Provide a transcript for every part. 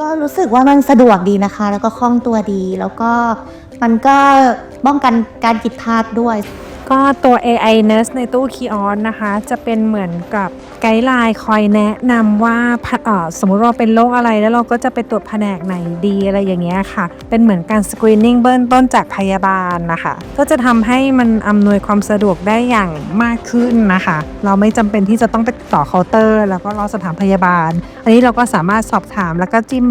ก็รู้สึกว่ามันสะดวกดีนะคะ แล้วก็คล่องตัวดี แล้วก็มันก็ป้องกันการผิดพลาดด้วย ก็ตัว AI Nurse ในตู้คีออนนะคะ จะเป็นเหมือนกับไกด์ไลน์คอยแนะนำว่าพัดอ่อสมมุติเราเป็นโรคอะไรแล้วเราก็จะไปตรวจแผนกไหนดีอะไรอย่างเงี้ยค่ะ เป็นเหมือนการสกรีนนิ่งเบื้องต้นจากพยาบาลนะคะ ก็จะทำให้มันอำนวยความสะดวกได้อย่างมากขึ้นนะคะ เราไม่จำเป็นที่จะต้องไปต่อเคาน์เตอร์ แล้วก็รอสถานพยาบาล อันนี้เราก็สามารถสอบถามแล้วก็จิ้ม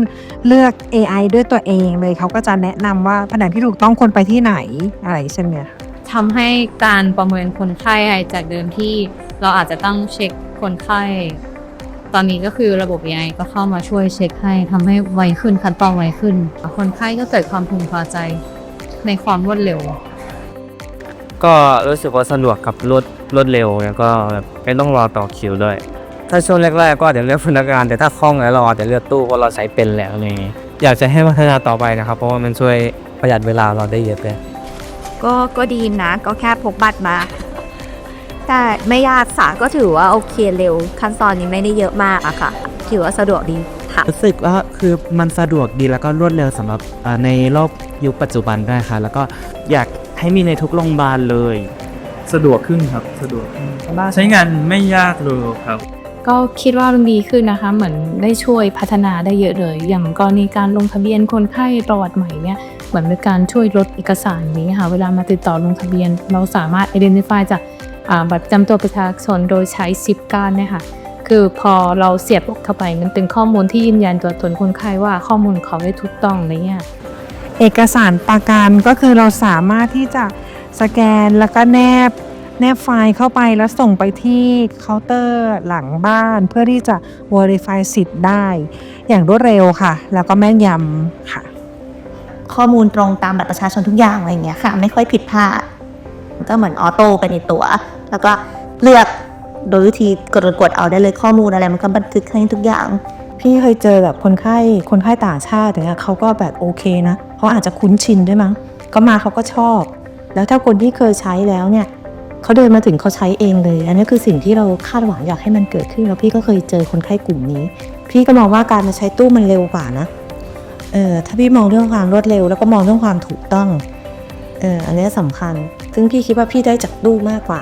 เลือก AI ด้วยตัวเองเลยเขาก็จะแนะนำว่าแผนกที่ถูกต้องควรไปที่ไหนอะไรเช่นเนี้ย ทำให้การประเมินคนไข้จากเดิมที่เราอาจจะต้องเช็คคนไข้ ตอนนี้ก็คือระบบ AI ก็เข้ามาช่วยเช็คให้ทำให้ไวขึ้นขั้นตอนไวขึ้น คนไข้ก็เกิดความพึงพอใจในความรวดเร็ว ก็รู้สึกว่าสะดวกกับรวดรวดเร็วแล้วก็แบบไม่ต้องรอต่อคิวด้วย ถ้าช่วงแรกๆก็อาจจะเลือกพนักงานแต่ถ้าคล่องแล้วเราอาจจะเลือกตู้เพราะเราใช้เป็นแล้วอะไรอย่างงี้อยากจะให้พัฒนาต่อไปนะครับ เพราะว่ามันช่วยประหยัดเวลาเราได้เยอะเลย ก็ก็ดีนะ ก็แค่พกบัตรมา แต่ไม่ยากสาก็ถือว่าโอเคเร็ว ขั้นตอนนี้ไม่ได้เยอะมากอะค่ะ ถือว่าสะดวกดีค่ะรู้สึกว่าคือมันสะดวกดีแล้วก็รวดเร็วสำหรับเอ่อในโลกยุคปัจจุบันด้วยค่ะ แล้วก็อยากให้มีในทุกโรงพยาบาลเลย สะดวกขึ้นครับสะดวกขึ้นใช้งานไม่ยากเลยครับก็คิดว่ามันดีขึ้นนะคะ เหมือนได้ช่วยพัฒนาได้เยอะเลย อย่างกรณีการลงทะเบียนคนไข้ประวัติใหม่เนี่ย เหมือนเป็นการช่วยลดเอกสารนี้ค่ะ เวลามาติดต่อลงทะเบียน เราสามารถ identify จากบัตรประจำตัวประชาชนโดยใช้ซิปการ์ดเนี่ยค่ะคือพอเราเสียบเข้าไปมันเป็นข้อมูลที่ยืนยันตัวตนคนไข้ว่าข้อมูลเขาได้ถูกต้องอะไรเงี้ยเอกสารประกันก็คือเราสามารถที่จะสแกนแล้วก็แนบแนบไฟล์เข้าไปแล้วส่งไปที่เคาน์เตอร์หลังบ้าน เพื่อที่จะ verify สิทธิ์ได้ อย่างรวดเร็วค่ะ แล้วก็แม่นยำค่ะ ข้อมูลตรงตามบัตรประชาชนทุกอย่างอะไรเงี้ยค่ะ ไม่ค่อยผิดพลาดก็เหมือนออโต้ไปในตัว แล้วก็เลือกโดยวิธีกดกดๆเอาได้เลยข้อมูลอะไรมันก็บันทึกให้ทุกอย่าง พี่เคยเจอแบบคนไข้คนไข้ต่างชาติอย่างเงี้ยเขาก็แบบโอเคนะเขาอาจจะคุ้นชินด้วยมั้งก็มาเขาก็ชอบ แล้วถ้าคนที่เคยใช้แล้วเนี่ยเขาเดินมาถึงเขาใช้เองเลย อันนี้คือสิ่งที่เราคาดหวังอยากให้มันเกิดขึ้นแล้วพี่ก็เคยเจอคนไข้กลุ่มนี้ พี่ก็มองว่าการมาใช้ตู้มันเร็วกว่านะ เออถ้าพี่มองเรื่องความรวดเร็ว แล้วก็มองเรื่องความถูกต้องเอออันนี้สำคัญ ซึ่งพี่คิดว่าพี่ได้จากตู้มากกว่า